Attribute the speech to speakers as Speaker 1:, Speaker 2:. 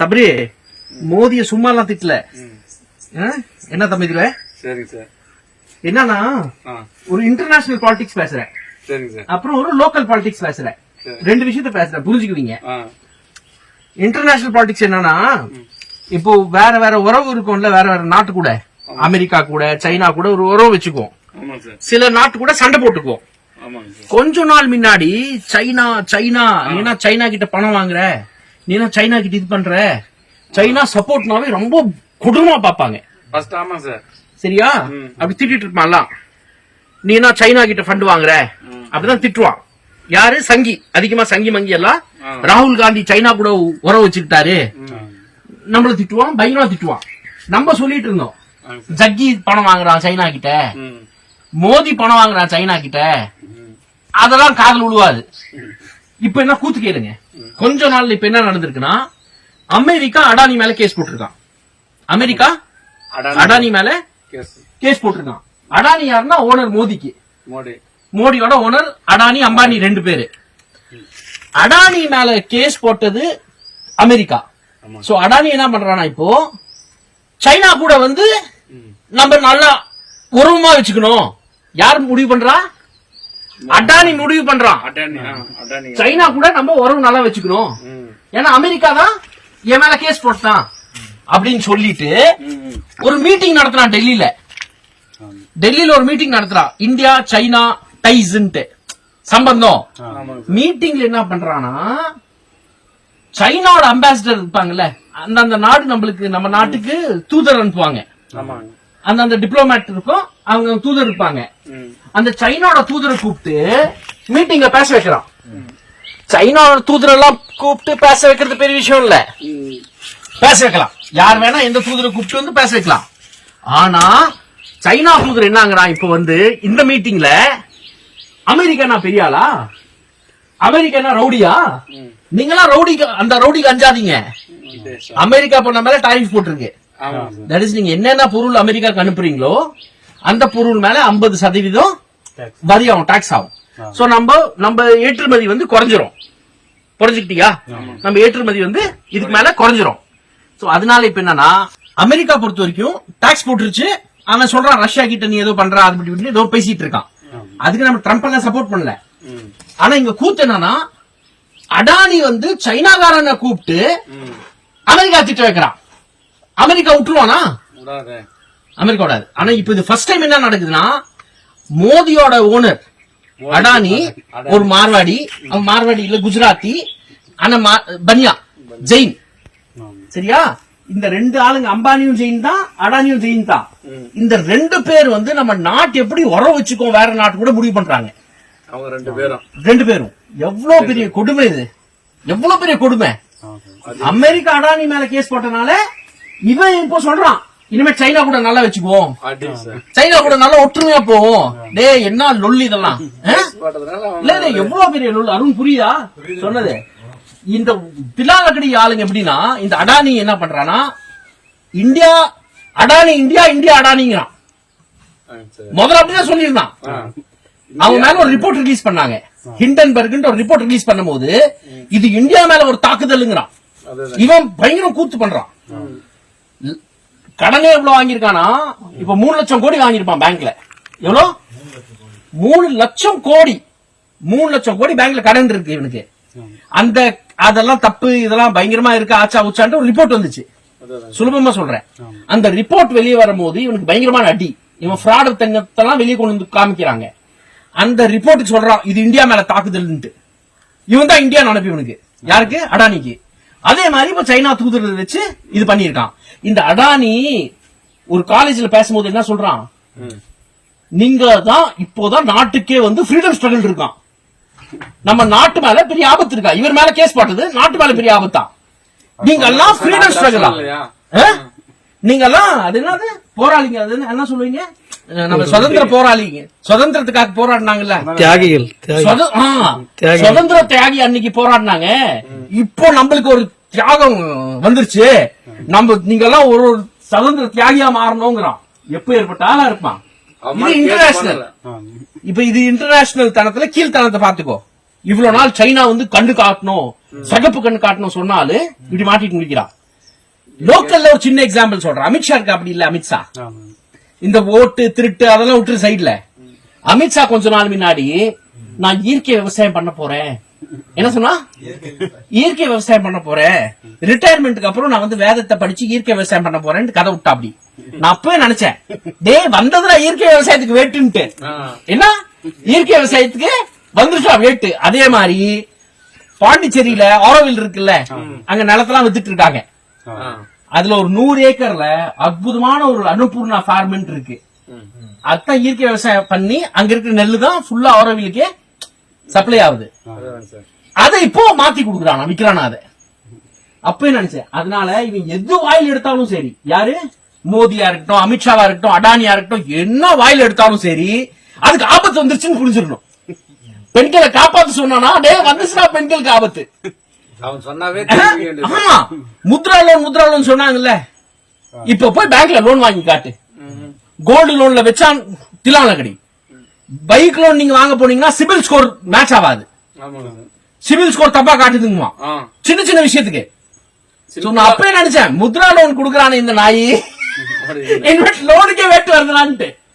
Speaker 1: சபரி மோதிய சும்மா எல்லாம் திட்டல? என்ன தம்பி இதுல?
Speaker 2: சரிங்க சார்.
Speaker 1: என்னன்னா ஒரு இன்டர்நேஷனல் பாலிடிக்ஸ் பேசுறேன். அப்புறம் ஒரு லோக்கல் பாலிடிக்ஸ் பேசுறேன். ரெண்டு விஷயத்த பேசுறேன் புரிஞ்சுக்குவீங்க. இன்டர்நேஷனல் பாலிடிக்ஸ் என்னன்னா இப்போ வேற வேற உறவு இருக்கும்ல வேற வேற நாட்டு கூட. அமெரிக்கா கூட சைனா கூட ஒரு உறவு வச்சுக்குவோம். சில நாட்டு கூட சண்டை போட்டுக்குவோம். கொஞ்ச நாள் முன்னாடி சைனா சைனா நீனா சைனா கிட்ட பணம் வாங்குற நீனா சைனா கிட்ட இது பண்ற? சைனா சப்போர்ட்னாவே ரொம்ப கொடூரமா பாப்பாங்க
Speaker 2: ஃபர்ஸ்ட் ஆமாங்க சார்
Speaker 1: சரியா. அப்படி திட்டிட்டு இருப்பான்லாம். நீனா சைனா கிட்ட ஃபண்ட் வாங்குற. அப்படிதான் திட்டுவான். யாரு? சங்கி. அதிகமா சங்கி மங்கி எல்லாம். ராகுல் காந்தி சைனா கூட உறவு வச்சுக்கிட்டாரு. நம்மள திட்டுவான் பயங்கரமா திட்டுவான். நம்ம சொல்லிட்டு இருந்தோம். ஜக்கி பணம் வாங்குறான் சைனா கிட்ட.
Speaker 2: ம்.
Speaker 1: மோடி பணம் வாங்குறான் சைனா கிட்ட. அதெல்லாம் காதல் விழுவாது. இப்ப என்ன கூத்து கேளுங்க. கொஞ்ச நாள்ல இப்ப என்ன நடந்திருக்குன்னா அமெரிக்கா அடானி மேல கேஸ் போட்டிருக்கான். அமெரிக்கா
Speaker 2: அடானி.
Speaker 1: மேல
Speaker 2: கேஸ்.
Speaker 1: போட்டிருக்கான். அடானி யாருன்னா ஓனர் மோடிக்கு.
Speaker 2: மோடி.
Speaker 1: மோடியோட ஓனர் அடானி அம்பானி ரெண்டு பேரு. அடானி மேல கேஸ் போட்டது அமெரிக்கா. சோ அடானி என்ன பண்றானா இப்போ சைனா கூட வந்து நம்ம நல்லா உறவுமா வச்சுக்கணும். யார் முடிவு பண்றா? அடானி முடிவு பண்றான். சைனா கூட நம்ம உறவு நல்லா வச்சுக்கணும். ஏன்னா அமெரிக்கா தான் என் மேல கேஸ் போட்டான். அப்படின்னு சொல்லிட்டு ஒரு மீட்டிங் நடத்துறான் டெல்லியில. டெல்லியில ஒரு மீட்டிங் நடத்துறான் இந்தியா சைனா டைஸ்ன்ட்டு. சம்பந்தம். மீட்டிங்ல என்ன பண்றானா சைனாவோட அம்பாசிடர் இருப்பாங்கல்ல அந்தந்த நாடு நம்மளுக்கு நம்ம நாட்டுக்கு தூதர் அனுப்புவாங்க. அந்தந்த டிப்ளோமேட் இருக்கும் அவங்க தூதர் இருப்பாங்க. அந்த சைனாவோட தூதரை கூப்பிட்டு மீட்டிங்ல பேச வைக்கிறான். சைனாவோட தூதர் எல்லாம் கூப்பிட்டு பேச வைக்கிறது பெரிய விஷயம் இல்ல. பேச வைக்கலாம். யார் வேணா எந்த தூதரை கூப்பிட்டு வந்து பேச வைக்கலாம். ஆனா சைனா தூதர் என்னங்கிறான் இப்ப வந்து இந்த மீட்டிங்ல அமெரிக்கா பெரிய ஆளா? அமெரிக்கா ரவுடியா? நீங்களாம் ரவுடிக்கு அந்த ரவுடிக்கு அஞ்சாதீங்க. அமெரிக்கா பண்ண மேல டாரிஃப் போட்டிருக்கு. தட் இஸ் நீங்க என்னென்ன பொருள் அமெரிக்காக்கு அனுப்புறீங்களோ அந்த பொருள் மேல 50% சதவீதம் வரி ஆகும் டாக்ஸ் ஆகும். சோ நம்ம நம்ம ஏற்றுமதி வந்து குறைஞ்சிரும். புரிஞ்சுக்கிட்டியா நம்ம ஏற்றுமதி வந்து இதுக்கு மேல குறைஞ்சிரும். சோ அதனால இப்ப என்னன்னா அமெரிக்கா பொறுத்த வரைக்கும் டாக்ஸ் போட்டுருச்சு. அவன் சொல்றான் ரஷ்யா கிட்ட நீ ஏதோ பண்ற அது இப்படின்னு ஏதோ பேசிட்டு இருக்கான். அதுக்கு நம்ம ட்ரம்ப் எல்லாம் சப்போர்ட் பண்ணல. ஆனா இங்க கூத்து என்னன்னா அடானி வந்து சைனாக்காரனை கூப்பிட்டு அமெரிக்கா திட்ட வைக்கிறான். அமெரிக்கா விட்டுருவானா? அமெரிக்கா விடாது. ஆனா இப்ப இது ஃபர்ஸ்ட் டைம் என்ன நடக்குதுன்னா மோதியோட ஓனர் அடானி ஒரு மார்வாடி அவன் மார்வாடி இல்ல குஜராத்தி ஆனா பனியா ஜெயின். சரியா? இந்த ரெண்டு ஆளுங்க அம்பானியும் ஜெயின் தான் அடானியும் ஜெயின் தான். இந்த ரெண்டு பேர் வந்து நம்ம நாட்டு எப்படி உறவு வச்சுக்கோ வேற நாட்டு கூட முடிவு பண்றாங்க.
Speaker 2: அவங்க ரெண்டு பேரும்.
Speaker 1: ரெண்டு பேரும். எவ்வளவு பெரிய கொடுமை இது? எவ்வளவு பெரிய கொடுமை? அமெரிக்கா அடானி மேல கேஸ் போட்டனால இவன் இப்போ சொல்றான் இனிமே சைனா கூட நல்லா வச்சுக்குவோம். சைனா கூட நல்லா ஒற்றுமையா போவோம். டேய் என்ன லொல் இதெல்லாம்? இல்ல எவ்வளவு பெரிய லொல் அருண் புரியுதா? சொன்னது. இந்த பிலாலக்கடி ஆளுங்க எப்படின்னா இந்த அடானி என்ன பண்றானா இந்தியா அடானி இந்தியா இந்தியா அடானிங்கிறான். முதல்ல அப்படிதான் சொல்லியிருந்தான். அவங்க மேல ஒரு ரிப்போர்ட் ரிலீஸ் பண்ணாங்க. ஹிண்டன்பர்க் ஒரு ரிப்போர்ட் ரிலீஸ் பண்ணும்போது இது இந்தியா மேல ஒரு தாக்குதலுங்கிறான். இவன் பயங்கரம் கூத்து பண்றான். கடனே எவ்வளவு வாங்கியிருக்கானா? இப்ப மூணு லட்சம் கோடி வாங்கியிருப்பான் பேங்க்ல. எவ்வளவு? மூணு லட்சம் கோடி. மூணு லட்சம் கோடி பேங்க்ல கடன் இருக்கு இவனுக்கு. அந்த அதெல்லாம் தப்பு இதெல்லாம் பயங்கரமா இருக்கு ஆச்சா உச்சான்ட்டு ஒரு ரிப்போர்ட் வந்துச்சு. சுலபமா சொல்றேன். அந்த ரிப்போர்ட் வெளியே வரும்போது இவனுக்கு பயங்கரமான அடி. இவன் ஃப்ராட் தங்கத்தெல்லாம் வெளியே கொண்டு வந்து காமிக்கிறாங்க. அந்த ரிப்போர்ட்டுக்கு சொல்றான் இது இந்தியா மேல தாக்குதல்ன்ட்டு. இவன் தான் இந்தியா நினைப்பு இவனுக்கு. யாருக்கு? அடானிக்கு. அதே மாதிரி இப்ப சைனா தூதர் வச்சு இது பண்ணியிருக்கான். இந்த அடானி ஒரு காலேஜ்ல பேசும்போது என்ன சொல்றான்? நீங்க தான் இப்போதான் நாட்டுக்கே வந்து ஃப்ரீடம் ஸ்ட்ரகிள் இருக்கான். நம்ம நாட்டு மேல பெரிய ஆபத்து இருக்கா? இவர் மேல கேஸ் போட்டது நாட்டு மேல பெரிய ஆபத்தா? நீங்க எல்லாம் ஃப்ரீடம் ஸ்ட்ரகிளா நீங்க எல்லாம் அது என்னது? போராளிங்க அது என்ன- சொல்லுவீங்க? நம்ம சுதந்திர போராளிங்க. சுதந்திரத்துக்காக போராடினாங்கல்ல?
Speaker 3: தியாகிகள்.
Speaker 1: சுதந்திர தியாகி அன்னைக்கு போராடினாங்க. இப்போ நம்மளுக்கு ஒரு தியாகம் வந்துருச்சு. நம்ம நீங்க எல்லாம் ஒரு ஒரு சுதந்திர தியாகியா மாறணுங்கிறான். எப்ப ஏற்பட்ட ஆளா இருப்பான்? இது இன்டர்நேஷனல். இப்ப இது இன்டர்நேஷனல் தனத்துல கீழ்த்தனத்தை பாத்துக்கோ இவ்வளவு நாள் சைனா வந்து கண்ணு காட்டணும் சகப்பு கண்ணு காட்டணும் சொன்னாலு இப்படி மாட்டிட்டு முடிக்கிறான். லோக்கல்ல ஒரு சின்ன எக்ஸாம்பிள் சொல்றேன். அமித்ஷா இருக்கு அப்படி இல்ல அமித்ஷா. இந்த ஓட்டு திருட்டு அதெல்லாம் விட்டுரு சைடுல அமித்ஷா கொஞ்ச நாள் முன்னாடி நான் இயற்கை விவசாயம் பண்ண போறேன். என்ன சொன்னா? இயற்கை விவசாயம் பண்ண போறேன். ரிட்டையர்மெண்ட்டுக்கு அப்புறம் நான் வந்து வேதத்தை படிச்சு இயற்கை விவசாயம் பண்ண போறேன்னு கதை விட்டா அப்படி. நான் அப்பவே நினைச்சேன் டேய் வந்ததுல இயற்கை விவசாயத்துக்கு வேட்டுன்ட்டு. என்ன? இயற்கை விவசாயத்துக்கு வந்துருச்சா வேட்டு? அதே மாதிரி பாண்டிச்சேரியில ஆரோவில் இருக்குல்ல அங்க நிலத்தெல்லாம் வித்துட்டு இருக்காங்க. அதுல ஒரு நூறு ஏக்கர்ல அற்புதமான ஒரு அன்னபூர்ணா ஃபார்ம் இருக்கு. அதான் இயற்கை விவசாயம் பண்ணி அங்க இருக்கிற நெல்லு தான் ஃபுல்லா ஆரோவிலுக்கே சப்ளை ஆகுது. அதை இப்போ மாத்தி கொடுக்குறானா விக்கிறானா அதை. அப்பயும் நினைச்சேன்? அதனால இவன் எது வாயில் எடுத்தாலும் சரி யாரு? மோதியா இருக்கட்டும் அமித்ஷாவா இருக்கட்டும் அடானியா இருக்கட்டும் என்ன வாயில் எடுத்தாலும் சரி அதுக்கு ஆபத்து வந்துருச்சுன்னு புரிஞ்சிடணும் பெண்களை காப்பாத்து சொன்னா டே வந்துச்சுனா பெண்களுக்கு ஆபத்து.
Speaker 2: அவன் சொன்னாவே.
Speaker 1: ஆமா முத்ரா லோன் முத்ரா லோன் சொன்னாங்கல்ல. இப்ப போய் பேங்க்ல லோன் வாங்கி காட்டு. கோல்டு லோன்ல வச்சா திலான கடி. பைக் லோன் நீங்க வாங்க போனீங்கன்னா சிபில் ஸ்கோர் மேட்ச் ஆகாது. சிபில் ஸ்கோர் தப்பா காட்டுதுங்கம்மா. சின்ன சின்ன விஷயத்துக்கு. நான் அப்பவே நினைச்சேன் முத்ரா லோன் குடுக்கறானே இந்த நாயி. இன்வெஸ்ட் லோனுக்கே வேட்டு வருதுலான்ட்டு